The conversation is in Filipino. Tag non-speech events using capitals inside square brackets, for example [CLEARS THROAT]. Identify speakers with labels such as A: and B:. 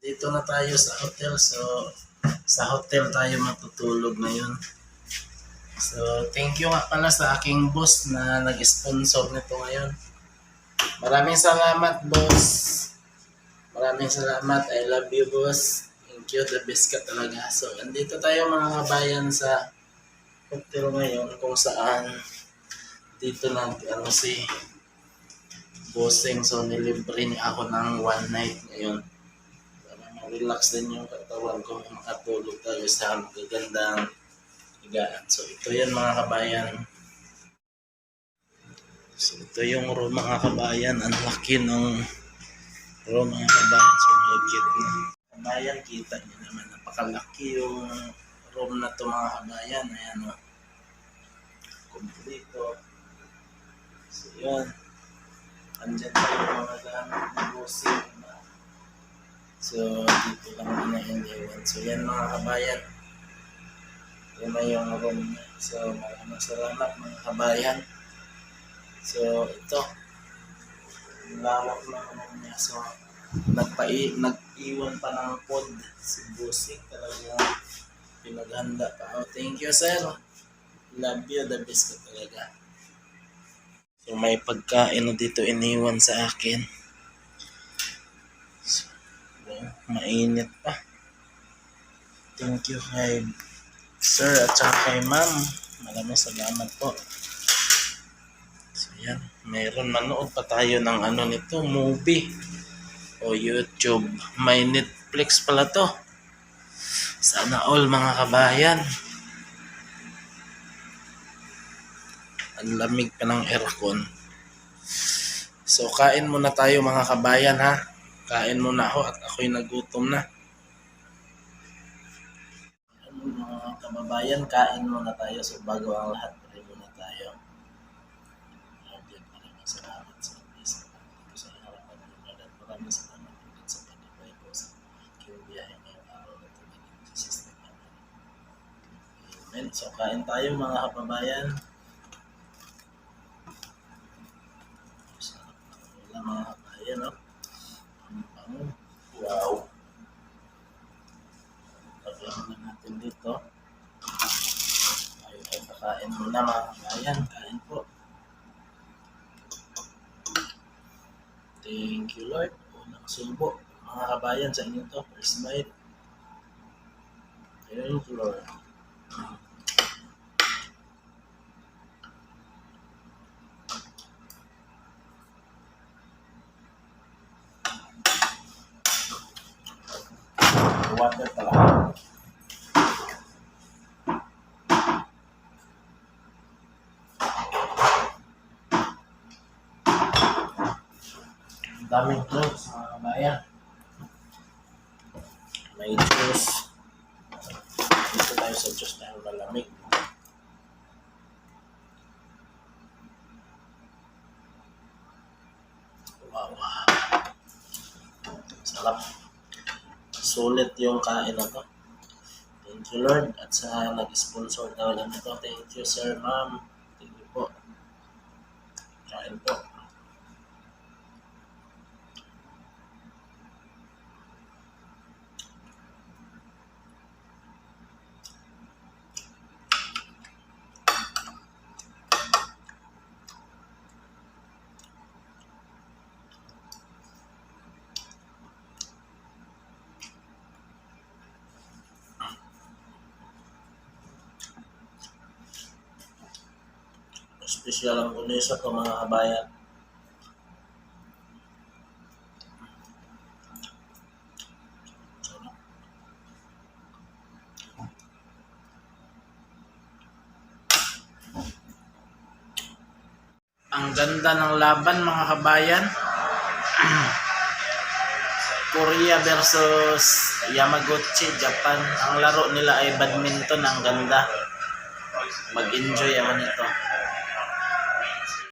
A: Dito na tayo sa hotel. So, sa hotel tayo matutulog ngayon. So, thank you nga pala sa aking boss na nag-sponsor nito ngayon. Maraming salamat, boss. Maraming salamat. I love you, boss. Thank you. The best ka talaga. So, andito tayo mga kabayan sa hotel ngayon kung saan dito nag ano si bossing so nilibre ni ako ng one night ngayon ma-relax din yung katawan ko. Makatulog tayo sa magagandang higaan. So ito yan mga kabayan. So ito yung room mga kabayan. Ang laki ng room mga kabayan. So mahigit na. Kabayan kita niyo naman. Napakalaki yung room na to mga kabayan. Ayan o kompleto. So, yun. Andyan tayo mga gamit busing. So, dito lang din na iniwan. So, yan mga kabayan. Ito na yung room niya. So, maraming salamat mga kabayan. So, ito. Ang lawak ng room niya. So, nagpai nag-iwan pa ng pod si Busing. Talaga pinaghanda pa. Oh, thank you, sir. Love you. The best ka talaga. So may pagkain na dito iniwan sa akin. Mainit pa. Thank you kay sir at saka kay ma'am. Maraming salamat po. So yan, meron manood pa tayo ng ano nito, movie o YouTube. May Netflix pala to. Sana all mga kabayan. ang lamig pa ng aircon. So, kain muna tayo mga kabayan ha. Kain muna ako at ako'y nagutom na. Mga kababayan, kain muna tayo. So, bago ang lahat, pray muna tayo. Lord, yan, maraming salamat sa isa dito sa harapan mo, Lord. At maraming salamat ulit sa pag-ibay ko sa aking biyahe ngayong araw na namin. Amen. So, kain tayo mga kababayan. Sarap wala mga kabayan, no? Muna mga kabayan. Kain po. Thank you, Lord. Unang subo. Mga kabayan, sa inyo to. First bite. Thank you, Lord. Water pala. Ang daming clothes mga kabayan. May juice. Dito tayo sa juice dahil malamig. Wow. Sarap. Sulit yung kain na to. Thank you Lord at sa nag-sponsor daw lang ito. Thank you sir, ma'am. Thank you po. Kain po. Espesyal ang kunisa to mga kabayan. Ang ganda ng laban mga kabayan. [CLEARS THROAT] Korea versus Yamaguchi, Japan. Ang laro nila ay badminton. Ang ganda. Mag-enjoy naman ito.